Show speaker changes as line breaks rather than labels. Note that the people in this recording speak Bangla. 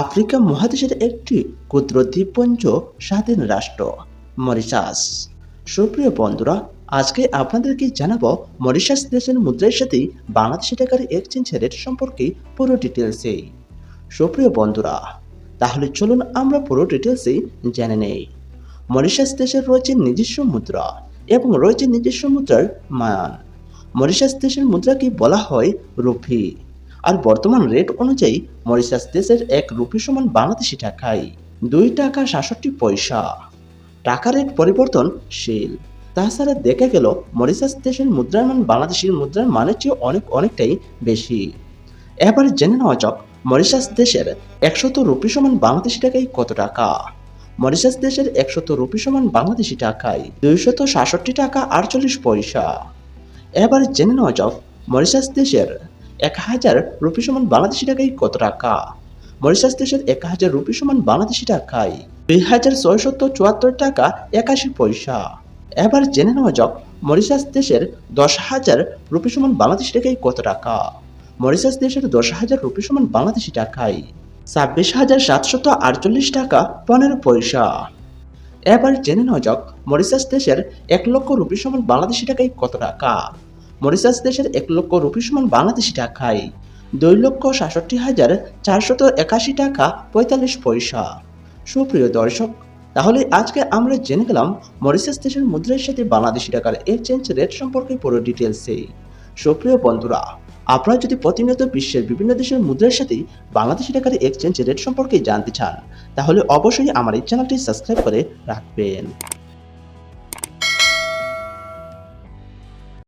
আফ্রিকা মহাদেশের একটি ক্ষুদ্র দ্বীপপুঞ্জ, স্বাধীন রাষ্ট্র, মরিশাস। সুপ্রিয় বন্ধুরা, আজকে আপনাদেরকে জানাব মরিশাস দেশের মুদ্রার সাথে বাংলাদেশি টাকার এক্সচেঞ্জ রেট সম্পর্কে পুরো ডিটেলসে সুপ্রিয় বন্ধুরা, তাহলে চলুন আমরা পুরো ডিটেলসে জেনে নেই। মরিশাস দেশের রয়েছে নিজস্ব মুদ্রা এবং রয়েছে নিজস্ব মুদ্রার মান। মরিশাস দেশের মুদ্রাকে বলা হয় রুপি। আর বর্তমান রেট অনুযায়ী মরিশাস দেশের এক রুপি সমান বাংলাদেশি টাকায় দুই টাকা সাতষট্টি পয়সা। টাকা রেট পরিবর্তনশীল তাছাড়া দেখা গেল মরিশাস দেশের মুদ্রার মান বাংলাদেশের মুদ্রার মানের চেয়ে অনেক অনেকটাই বেশি। এবার জেনে নেওয়া যাক মরিশাস দেশের একশত রুপি সমান বাংলাদেশি টাকায় কত টাকা? মরিশাস দেশের একশত রুপি সমান বাংলাদেশি টাকায় দুইশত সাতষট্টি টাকা আটচল্লিশ পয়সা। এবার জেনে নেওয়া যাক মরিশাস দেশের এক হাজার রুপি সমান বাংলাদেশি টাকায় কত টাকা? মরিশাস দেশের এক হাজার রুপি সমান বাংলাদেশি টাকায় দুই হাজার ছয়শত চুয়াত্তর টাকা একাশি পয়সা। এবার জেনে নেওয়া যাক, মরিশাস দেশের দশ হাজার রুপি সমান বাংলাদেশি টাকায় কত টাকা? মরিশাস দেশের দশ হাজার রুপি সমান বাংলাদেশি টাকায় ছাব্বিশ হাজার সাতশত আটচল্লিশ টাকা পনেরো পয়সা। এবার জেনে নেওয়া যাক, মরিশাস দেশের এক লক্ষ রুপি সমান বাংলাদেশি টাকায় কত টাকা? মরিশাস দেশের এক লক্ষ রুপি সমান বাংলাদেশি টাকায়। দুই লক্ষ সাতষট্টি হাজার চারশত একাশি টাকা পঁয়তাল্লিশ পয়সা। সুপ্রিয় দর্শক, তাহলে আজকে আমরা জেনে গেলাম মরিশাস দেশের মুদ্রার সাথে বাংলাদেশি টাকার এক্সচেঞ্জ রেট সম্পর্কে পুরো ডিটেলসে সুপ্রিয় বন্ধুরা, আপনারা যদি প্রতিনিয়ত বিশ্বের বিভিন্ন দেশের মুদ্রার সাথে বাংলাদেশি টাকার এক্সচেঞ্জ রেট সম্পর্কে জানতে চান, তাহলে অবশ্যই আমার এই চ্যানেলটি সাবস্ক্রাইব করে রাখবেন।